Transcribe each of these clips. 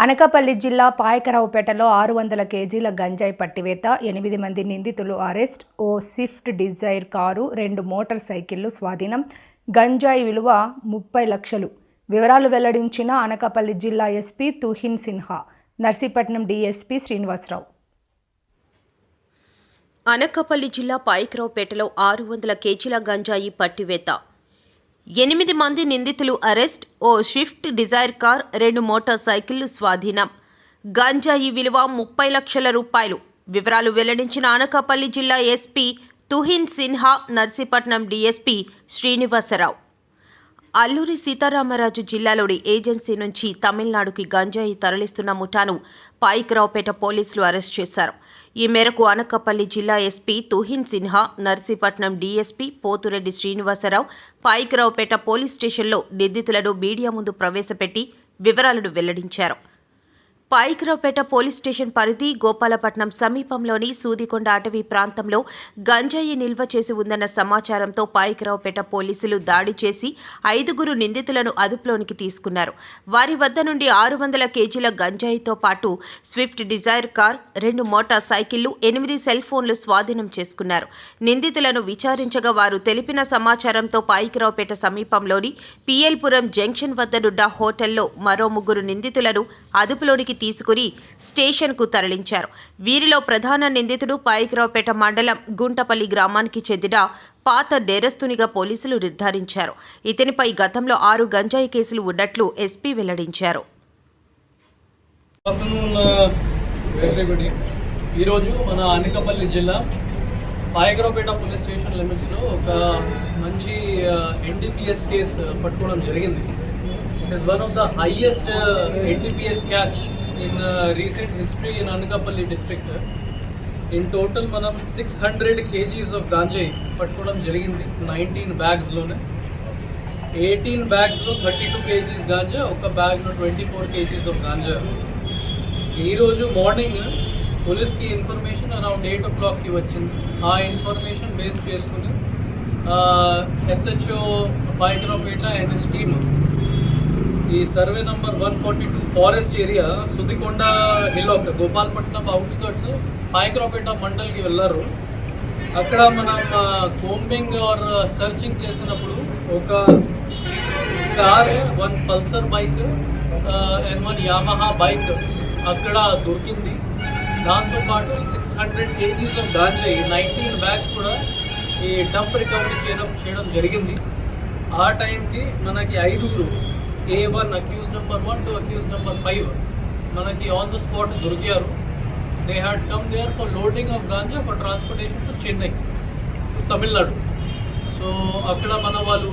అనకాపల్లి జిల్లా పాయకరావుపేటలో ఆరు వందల కేజీల గంజాయి పట్టివేత ఎనిమిది మంది నిందితులు అరెస్ట్ ఓ స్విఫ్ట్ డిజైర్ కారు రెండు మోటార్ సైకిళ్ళు స్వాధీనం. గంజాయి విలువ ముప్పై లక్షలు. వివరాలు వెల్లడించిన అనకాపల్లి జిల్లా ఎస్పీ తుహిన్ సిన్హా. నర్సీపట్నం డీఎస్పీ శ్రీనివాసరావు. అనకాపల్లి జిల్లా పాయకరావుపేటలో ఆరు వందల కేజీల గంజాయి పట్టివేత ఎనిమిది మంది నిందితులు అరెస్ట్ ఓ స్విఫ్ట్ డిజైర్ కార్ రెండు మోటార్ సైకిళ్ళు స్వాధీనం. గంజాయి విలువ ముప్పై లక్షల రూపాయలు. వివరాలు వెల్లడించిన అనకాపల్లి జిల్లా ఎస్పీ తుహిన్ సిన్హా నర్సీపట్నం డీఎస్పీ శ్రీనివాసరావు. అల్లూరి సీతారామరాజు జిల్లాలోని ఏజెన్సీ నుంచి తమిళనాడుకి గంజాయి తరలిస్తున్న ముఠాను పాయికరావుపేట పోలీసులు అరెస్ట్ చేశారు. ఈ మేరకు అనకాపల్లి జిల్లా SP Tuhin Sinha Narsipatnam DSP Pothureddy Srinivasarao Payakaraopeta police స్టేషన్లో నిందితులను మీడియా ముందు ప్రవేశపెట్టి వివరాలను వెల్లడించారు. పాయికరావుపేట పోలీస్ స్టేషన్ పరిధి గోపాలపట్నం సమీపంలోని సూదికొండ అటవీ ప్రాంతంలో గంజాయి నిల్వ చేసి ఉందన్న సమాచారంతో పాయికరావుపేట పోలీసులు దాడి చేసి ఐదుగురు నిందితులను అదుపులోనికి తీసుకున్నారు. వారి వద్ద నుండి ఆరు వందల కేజీల గంజాయితో పాటు స్విఫ్ట్ డిజైర్ కార్ రెండు మోటార్ సైకిళ్ళు ఎనిమిది సెల్ ఫోన్లు స్వాధీనం చేసుకున్నారు. నిందితులను విచారించగా వారు తెలిపిన సమాచారంతో పాయికరావుపేట సమీపంలోని పిఎల్పురం జంక్షన్ వద్దనున్న హోటల్లో మరో ముగ్గురు నిందితులను అదుపులోనికి తీసుకుని స్టేషన్కు తరలించారు. వీరిలో ప్రధాన నిందితుడు పాయికరావుపేట మండలం గుంటపల్లి గ్రామానికి చెందిన పాత డేరస్తునిగా పోలీసులు నిర్ధారించారు. ఇతనిపై గతంలో ఆరు గంజాయి కేసులు ఉన్నట్లు ఎస్పీ వెల్లడించారు. ఈరోజు మన అనకపల్లి జిల్లా పాయకరావుపేట పోలీస్ స్టేషన్ లిమిట్స్లో ఒక మంచి ఎన్డీపీఎస్ కేసు పట్టుకోవడం జరిగింది. It is one of the highest NDPS catch in recent history in Anakapalli district in total మనం సిక్స్ హండ్రెడ్ కేజీస్ ఆఫ్ గాంజాయి పట్టుకోవడం జరిగింది. నైన్టీన్ బ్యాగ్స్లోనే ఎయిటీన్ బ్యాగ్స్లో థర్టీ టూ కేజీస్ గాంజా ఒక బ్యాగ్లో twenty four kgs of ganja ఈరోజు మార్నింగ్ పోలీస్కి information around eight ఓ క్లాక్కి వచ్చింది. ఆ ఇన్ఫర్మేషన్ బేస్ చేసుకుని SHO Payakaraopeta and his team ఈ survey number one forty two forest area Sudikonda hill Gopalapatnam outskirts Payakaraopeta మండల్కి వెళ్ళారు అక్కడ మనం కోంబింగ్ ఆర్ సర్చింగ్ చేసినప్పుడు ఒక car one Pulsar bike and one Yamaha bike అక్కడ దొరికింది. దాంతోపాటు six hundred kgs of గాంజాయి nineteen bags కూడా ఈ డంప్ రికవరీ చేయడం చేయడం జరిగింది. ఆ టైంకి మనకి ఐదుగురు A one accused number one two accused number five మనకి ఆన్ ద స్పాట్ దొరికారు. They had come there for loading of ganja for transportation to Chennai to Tamil Nadu so అక్కడ మన వాళ్ళు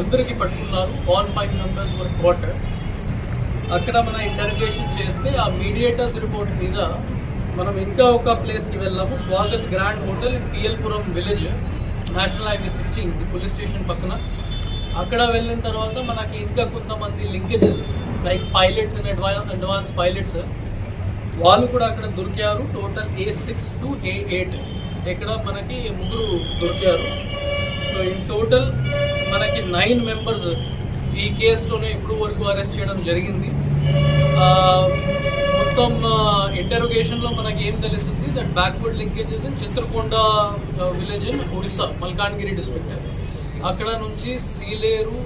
అందరికీ పట్టుకున్నారు. All five members were quarter అక్కడ మన ఇంటర్గేషన్ చేస్తే ఆ మీడియేటర్స్ రిపోర్ట్ మీద మనం ఇంకా ఒక ప్లేస్కి వెళ్ళాము. Swagat grand hotel P L Puram village national highway sixteen police station పక్కన. అక్కడ వెళ్ళిన తర్వాత మనకి ఇంకా కొంతమంది linkages like pilots and advance advance pilots వాళ్ళు కూడా అక్కడ దొరికారు. Total A six to A eight ఇక్కడ మనకి ముగ్గురు దొరికారు. సో ఇన్ టోటల్ మనకి నైన్ మెంబర్స్ ఈ కేసులోనే ఇప్పుడు వరకు అరెస్ట్ చేయడం జరిగింది. మొత్తం ఇంటరోగేషన్లో మనకి ఏం తెలుస్తుంది? That backward linkages in Chitrakonda village in Odisha Malkangiri district అక్కడ నుంచి సీలేరు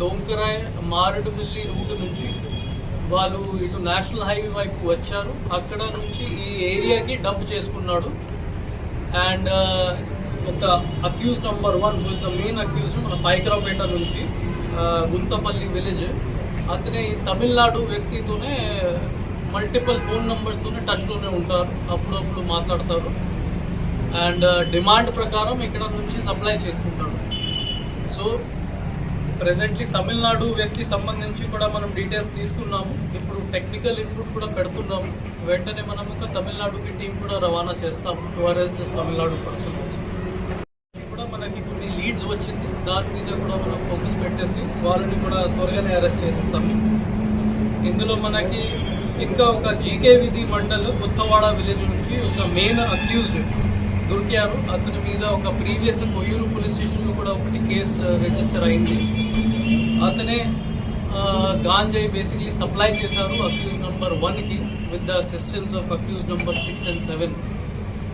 డోంకరాయ్ మారడుమిల్లి రూట్ నుంచి వాళ్ళు ఇటు నేషనల్ హైవే వైపు వచ్చారు. అక్కడ నుంచి ఈ ఏరియాకి డంప్ చేసుకున్నాడు. అండ్ ఒక accuse number one who's the main accuse మన పైకరావుపేట నుంచి గుంతపల్లి విలేజ్. అతనే ఈ తమిళనాడు వ్యక్తితోనే మల్టిపుల్ ఫోన్ నెంబర్స్తోనే టచ్లోనే ఉంటారు. అప్పుడప్పుడు మాట్లాడతారు. అండ్ డిమాండ్ ప్రకారం ఇక్కడ నుంచి సప్లై చేసుకుంటాడు. సో ప్రెసెంట్లీ తమిళనాడు వ్యక్తి సంబంధించి కూడా మనం డీటెయిల్స్ తీసుకున్నాము. ఇప్పుడు టెక్నికల్ ఇన్పుట్ కూడా పెడుతున్నాము. వెంటనే మనం ఒక తమిళనాడుకి టీం కూడా రవాణా చేస్తాము. టు తమిళనాడు పర్సన్ కూడా మనకి కొన్ని లీడ్స్ వచ్చింది. దాని మీద కూడా మనం ఫోకస్ పెట్టేసి వాళ్ళని కూడా త్వరగానే అరెస్ట్ చేసేస్తాము. ఇందులో మనకి ఇంకా ఒక జీకే విధి మండల్ కొత్తవాడ విలేజ్ నుంచి ఒక మెయిన్ అక్యూజ్డ్ దొరికారు. అతని మీద ఒక ప్రీవియస్ కొయ్యూరు పోలీస్ స్టేషన్లో కూడా ఒకటి కేసు రిజిస్టర్ అయింది. అతనే గాంజాయి బేసిక్లీ సప్లై చేశారు అక్యూజ్ నెంబర్ వన్కి with the assistance of accused number six and seven.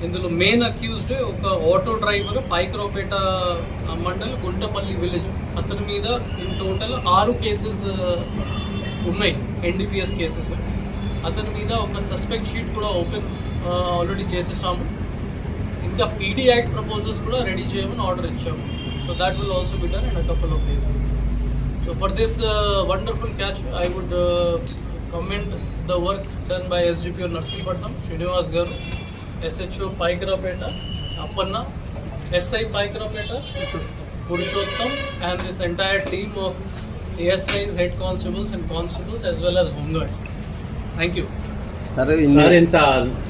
ఇందులో మెయిన్ అక్యూజ్డ్ ఒక auto driver Payakaraopeta mandal Guntapalli village. అతని మీద ఇన్ టోటల్ ఆరు కేసెస్ ఉన్నాయి ఎన్డీపీఎస్ కేసెస్. అతని మీద ఒక సస్పెక్ట్ షీట్ కూడా ఓపెన్ ఆల్రెడీ చేసేసాము. ఇంకా పీడీ యాక్ట్ ప్రపోజల్స్ కూడా రెడీ చేయమని ఆర్డర్ ఇచ్చాము so that will also be done in a couple of days so for this wonderful catch I would comment the work done by SDPO Narsipatnam Srinivas garu SHO Paikarapeta Appanna SI Paikarapeta Purushottam and this entire team of ASIs head constables and constables as well as home guards thank you సరే sir ఇంత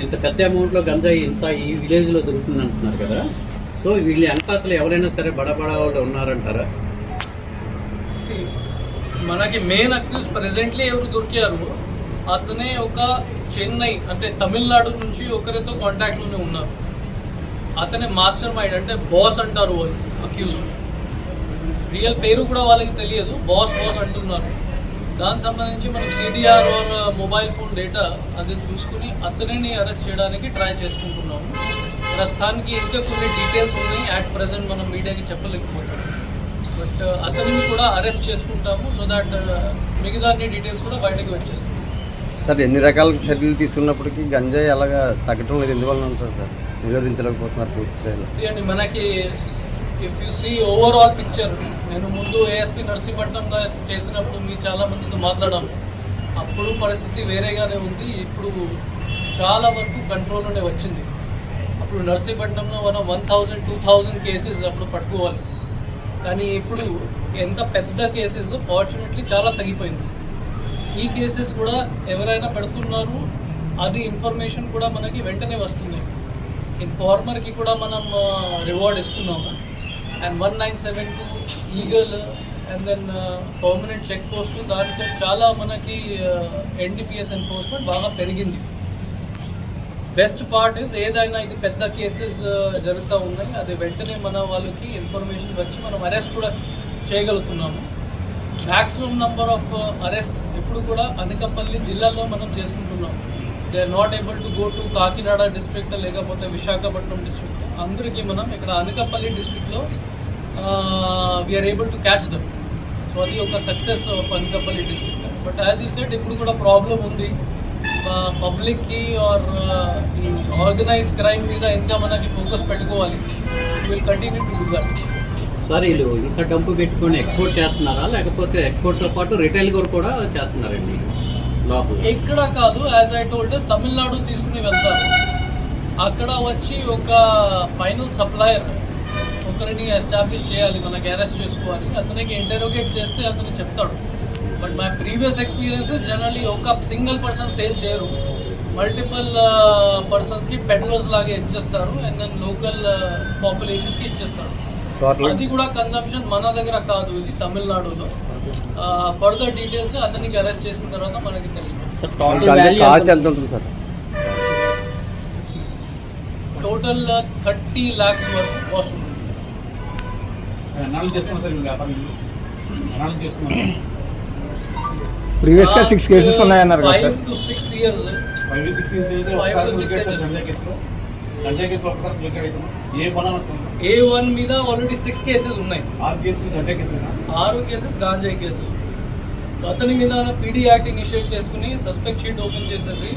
ఇంత పెద్ద అమౌంట్లో గంజాయి ఇంత ఈ విలేజ్లో దొరుకుతుంది అంటున్నారు కదా. సో వీళ్ళు వెనకాతలు ఎవరైనా సరే బడబడ వాళ్ళు ఉన్నారంటారా? See, మనకి మెయిన్ అక్యూజ్ ప్రెసెంట్లీ ఎవరు దొరికారు? అతనే ఒక చెన్నై అంటే తమిళనాడు నుంచి ఒకరితో కాంటాక్ట్లోనే ఉన్నారు. అతనే మాస్టర్ మైండ్ అంటే బాస్ అంటారు అక్యూజ్ రియల్ పేరు కూడా వాళ్ళకి తెలియదు బాస్ బాస్ అంటున్నారు. దానికి సంబంధించి మనం CDR or mobile phone data అది చూసుకుని అతనిని అరెస్ట్ చేయడానికి ట్రై చేసుకుంటున్నాము. ప్రస్తుతానికి ఇంకా కొన్ని డీటెయిల్స్ ఉన్నాయి. యాట్ ప్రజెంట్ మనం మీడియాకి చెప్పలేకపోతాం బట్ అతనిని కూడా అరెస్ట్ చేసుకుంటాము. సో దట్ మిగతా డీటెయిల్స్ కూడా బయటకు వచ్చేస్తాయి. సార్ ఎన్ని రకాల చర్యలు తీసుకున్నప్పటికీ గంజాయి అలాగా తగ్గటం లేదు. ఎందువల్ల ఉంటారు సార్? నిరోధించలేకపోతున్నారు పూర్తి స్థాయిలో. మనకి if you see overall picture నేను ముందు ఏఎస్పీ నర్సీపట్నం చేసినప్పుడు మీ చాలా మందితో మాట్లాడాము అప్పుడు పరిస్థితి వేరేగానే ఉంది. ఇప్పుడు చాలా వరకు కంట్రోల్లోనే వచ్చింది. అప్పుడు నర్సీపట్నంలో మనం one thousand two thousand cases అప్పుడు పట్టుకోవాలి. కానీ ఇప్పుడు ఎంత పెద్ద కేసెస్ ఫార్చునేట్లీ చాలా తగ్గిపోయింది. ఈ కేసెస్ కూడా ఎవరైనా పెడుతున్నారు అది ఇన్ఫర్మేషన్ కూడా మనకి వెంటనే వస్తుంది. ఇన్ఫార్మర్కి కూడా మనం రివార్డ్ ఇస్తున్నాము. And one nine seven two legal and then permanent check post దాంతో చాలా మనకి uh, ఎన్డీపీఎస్ ఎన్ఫోర్స్మెంట్ బాగా పెరిగింది. బెస్ట్ పార్ట్ ఇస్ ఏదైనా ఇది పెద్ద కేసెస్ uh, జరుగుతూ ఉన్నాయి అది వెంటనే మన వాళ్ళకి ఇన్ఫర్మేషన్ వచ్చి మనం అరెస్ట్ కూడా చేయగలుగుతున్నాము. మ్యాక్సిమం నెంబర్ ఆఫ్ అరెస్ట్ ఇప్పుడు కూడా అనకాపల్లి జిల్లాలో మనం చేసుకుంటున్నాము. They are not able to go to Kakinada district లేకపోతే విశాఖపట్నం డిస్ట్రిక్ట్. అందరికీ మనం ఇక్కడ అనకాపల్లి డిస్ట్రిక్ట్లో we're able to catch them so అది ఒక success of Anakapalli district but as you said ఇప్పుడు కూడా ప్రాబ్లం ఉంది. పబ్లిక్కి ఆర్ ఈ ఆర్గనైజ్ క్రైమ్ మీద ఇంకా మనకి ఫోకస్ పెట్టుకోవాలి. Will continue to do that sir వీళ్ళు ఇంత డబ్బు పెట్టుకొని ఎక్స్పోర్ట్ చేస్తున్నారా? లేకపోతే ఎక్స్పోర్ట్తో పాటు రిటైల్ కూడా చేస్తున్నారండి? ఎక్కడ కాదు యాజ్ ఐ టోల్డ్ తమిళనాడు తీసుకుని వెళ్తారు. అక్కడ వచ్చి ఒక ఫైనల్ సప్లయర్ ఒకరిని ఎస్టాబ్లిష్ చేయాలి మనకి అరెస్ట్ చేసుకోవాలి. అతనికి ఇంటరోగేట్ చేస్తే అతను చెప్తాడు. But my previous experiences generally ఒక సింగిల్ పర్సన్ సేల్ చేయరు. మల్టిపుల్ పర్సన్స్కి పెట్రోల్స్ లాగా ఇచ్చేస్తారు అండ్ దెన్ లోకల్ పాపులేషన్కి ఇచ్చేస్తారు. అది కూడా కన్జంప్షన్ మన దగ్గర కాదు ఇది తమిళనాడులో. ఫర్దర్ డీటెయిల్స్ అతనికి అరెస్ట్ చేసిన తర్వాత మనకి తెలుస్తుంది. సార్ గంజాయి కాస్ట్ ఎంత ఉంటుంది సార్ టోటల్ థర్టీ ల్యాక్స్ వరకు కాస్ట్ ఉంటుంది ఎన్నాళ్ళు చేస్తున్నారు సార్ మీ వ్యాపారం ఎన్నాళ్ళు చేస్తున్నారు ప్రీవియస్గా సిక్స్ కేసెస్ ఉన్నాయన్నారు కదా sir five to six years five six years అయితే గంజా కేసులో గంజా ఏ అవుతుంది ఏ వన్ మీద ఆల్రెడీ సిక్స్ కేసెస్ ఉన్నాయి. ఆరు కేసులు గంజా కేసులు ఆరు కేసెస్ గాంజాయి కేసు. అతని మీద పీడీ యాక్ట్ ఇనిషియేట్ చేసుకుని సస్పెక్ట్ షీట్ ఓపెన్ చేసేసి